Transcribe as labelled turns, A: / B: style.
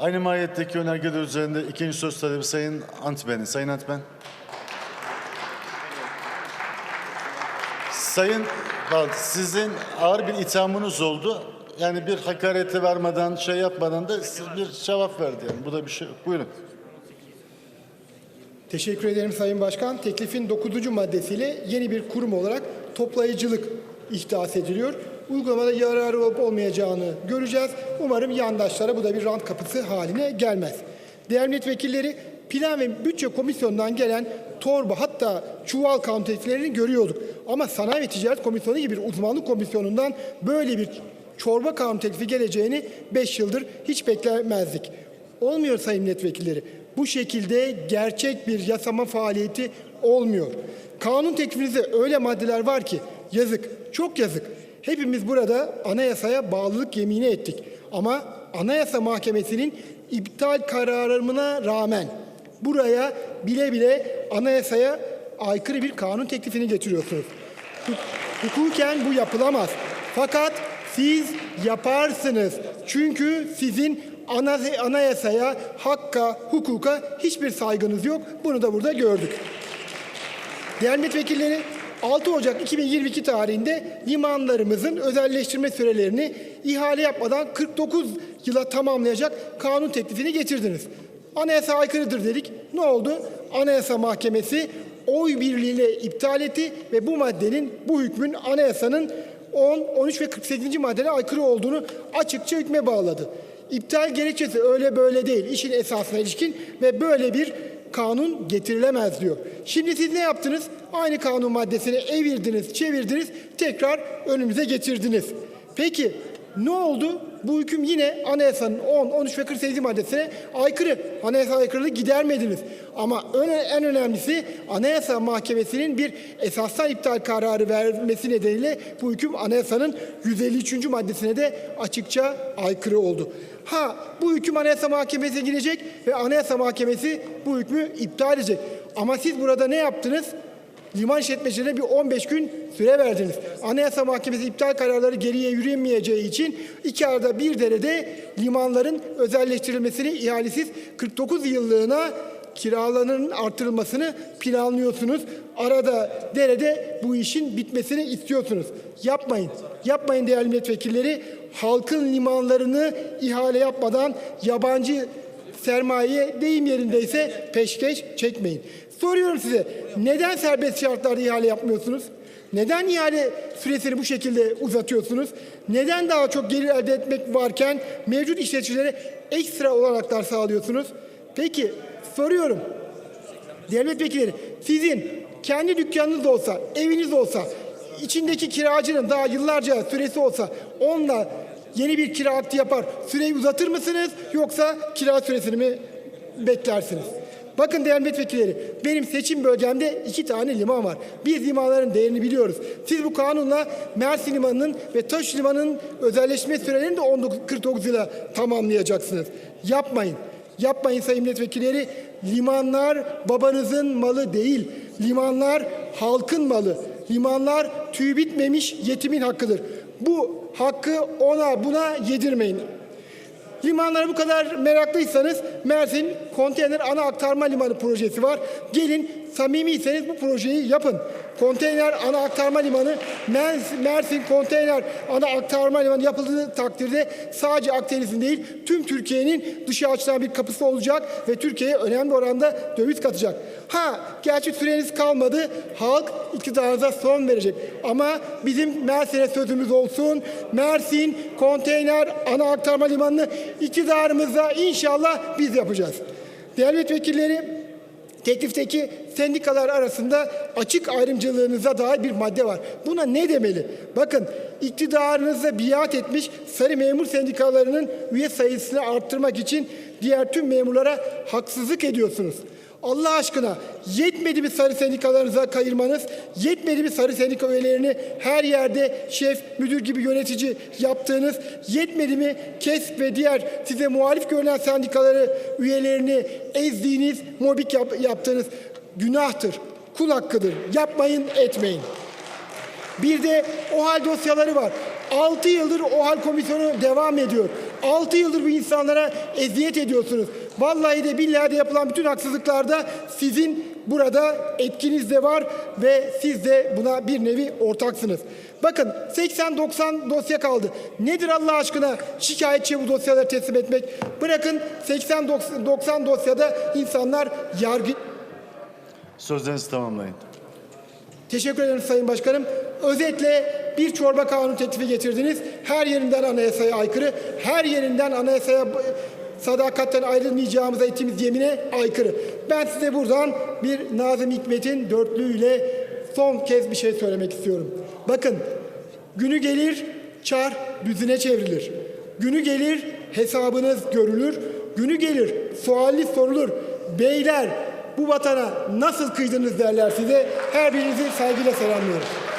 A: Aynı mahiyetteki önergeler üzerinde ikinci söz talebi Sayın Antben'in. Sayın Antben. Sayın sizin ağır bir ithamınız oldu. Yani bir hakareti vermeden, şey yapmadan da siz bir cevap verdi. Yani. Bu da bir şey yok. Buyurun.
B: Teşekkür ederim Sayın Başkan. Teklifin 9. maddesiyle yeni bir kurum olarak toplayıcılık ihdas ediliyor. Uygulamada yararı olup olmayacağını göreceğiz. Umarım yandaşlara bu da bir rant kapısı haline gelmez. Değerli milletvekilleri Plan ve Bütçe Komisyonu'ndan gelen torba hatta çuval kanun görüyorduk. Ama Sanayi ve Ticaret Komisyonu gibi bir uzmanlık komisyonundan böyle bir çorba kanun teklifi geleceğini 5 yıldır hiç beklemezdik. Olmuyor sayın milletvekilleri. Bu şekilde gerçek bir yasama faaliyeti olmuyor. Kanun teklifinizde öyle maddeler var ki yazık, çok yazık. Hepimiz burada anayasaya bağlılık yemini ettik. Ama Anayasa Mahkemesi'nin iptal kararına rağmen buraya bile bile anayasaya aykırı bir kanun teklifini getiriyorsunuz. Huk- Hukuken bu yapılamaz. Fakat siz yaparsınız. Çünkü sizin ana, anayasaya, hakka, hukuka hiçbir saygınız yok. Bunu da burada gördük. Değerli milletvekilleri 6 Ocak 2022 tarihinde limanlarımızın özelleştirme sürelerini ihale yapmadan 49 yıla tamamlayacak kanun teklifini getirdiniz. Anayasa aykırıdır dedik. Ne oldu? Anayasa Mahkemesi oy birliğiyle iptal etti ve bu maddenin, bu hükmün anayasanın 10, 13 ve 48. maddelere aykırı olduğunu açıkça hükme bağladı. İptal gerekçesi öyle böyle değil. İşin esasına ilişkin ve böyle bir kanun getirilemez diyor. Şimdi siz ne yaptınız? Aynı kanun maddesini evirdiniz, çevirdiniz, tekrar önümüze getirdiniz. Peki ne oldu? Bu hüküm yine anayasanın 10, 13 ve 48 maddesine aykırı. Anayasa aykırılığı gidermediniz. Ama en önemlisi Anayasa Mahkemesi'nin bir esastan iptal kararı vermesi nedeniyle bu hüküm anayasanın 153. maddesine de açıkça aykırı oldu. Ha bu hüküm Anayasa Mahkemesi'ne girecek ve Anayasa Mahkemesi bu hükmü iptal edecek. Ama siz burada ne yaptınız? Liman işletmecilerine bir 15 gün süre verdiniz. Anayasa Mahkemesi iptal kararları geriye yürüyemeyeceği için iki arada bir derede limanların özelleştirilmesini ihalesiz 49 yıllığına kiralarının artırılmasını planlıyorsunuz. Arada derede bu işin bitmesini istiyorsunuz. Yapmayın. Yapmayın değerli milletvekilleri. Halkın limanlarını ihale yapmadan yabancı sermaye deyim yerindeyse peşkeş çekmeyin. Soruyorum size neden serbest şartlarda ihale yapmıyorsunuz? Neden ihale süresini bu şekilde uzatıyorsunuz? Neden daha çok gelir elde etmek varken mevcut işleticilere ekstra olanaklar sağlıyorsunuz? Peki soruyorum. Devlet vekilleri sizin kendi dükkanınız olsa, eviniz olsa, içindeki kiracının daha yıllarca süresi olsa onunla yeni bir kira hattı yapar, süreyi uzatır mısınız yoksa kira süresini mi beklersiniz? Bakın değerli milletvekilleri, benim seçim bölgemde iki tane liman var. Biz limanların değerini biliyoruz. Siz bu kanunla Mersin Limanı'nın ve Taş Limanı'nın özelleşme sürelerini de 19, 49 yıla tamamlayacaksınız. Yapmayın. Yapmayın sayın milletvekilleri. Limanlar babanızın malı değil. Limanlar halkın malı. Limanlar tüy bitmemiş yetimin hakkıdır. Bu hakkı ona buna yedirmeyin. Limanlara bu kadar meraklıysanız Mersin Konteyner Ana Aktarma Limanı projesi var. Gelin samimiyseniz bu projeyi yapın. Konteyner Ana Aktarma Limanı Mersin, Konteyner Ana Aktarma Limanı yapıldığı takdirde sadece Akdeniz'in değil tüm Türkiye'nin dışa açılan bir kapısı olacak ve Türkiye'ye önemli oranda döviz katacak. Ha gerçi süreniz kalmadı. Halk iktidarınıza son verecek. Ama bizim Mersin'e sözümüz olsun. Mersin Konteyner Ana Aktarma Limanı'nı iktidarımızla inşallah biz yapacağız. Değerli milletvekilleri Teklifteki sendikalar arasında açık ayrımcılığınıza dair bir madde var. Buna ne demeli? Bakın iktidarınıza biat etmiş sarı memur sendikalarının üye sayısını arttırmak için diğer tüm memurlara haksızlık ediyorsunuz. Allah aşkına yetmedi mi sarı sendikalarınıza kayırmanız? Yetmedi mi sarı sendika üyelerini her yerde şef, müdür gibi yönetici yaptığınız? Yetmedi mi KESK ve diğer size muhalif görünen sendikaları üyelerini ezdiğiniz, mobbing yap- yaptığınız günahtır, kul hakkıdır. Yapmayın, etmeyin. Bir de OHAL dosyaları var. 6 yıldır OHAL komisyonu devam ediyor. 6 yıldır bu insanlara eziyet ediyorsunuz. Vallahi de billahi de yapılan bütün haksızlıklarda sizin burada etkiniz de var ve siz de buna bir nevi ortaksınız. Bakın 80-90 dosya kaldı. Nedir Allah aşkına şikayetçiye bu dosyaları teslim etmek? Bırakın 80-90 dosyada insanlar yargı...
A: Sözlerinizi tamamlayın.
B: Teşekkür ederim Sayın Başkanım. Özetle bir çorba kanunu teklifi getirdiniz. Her yerinden anayasaya aykırı, her yerinden anayasaya sadakatten ayrılmayacağımıza ettiğimiz yemine aykırı. Ben size buradan bir Nazım Hikmet'in dörtlüğüyle son kez bir şey söylemek istiyorum. Bakın günü gelir çar düzüne çevrilir. Günü gelir hesabınız görülür. Günü gelir suali sorulur. Beyler bu vatana nasıl kıydınız derler size. Her birinizi saygıyla selamlıyorum.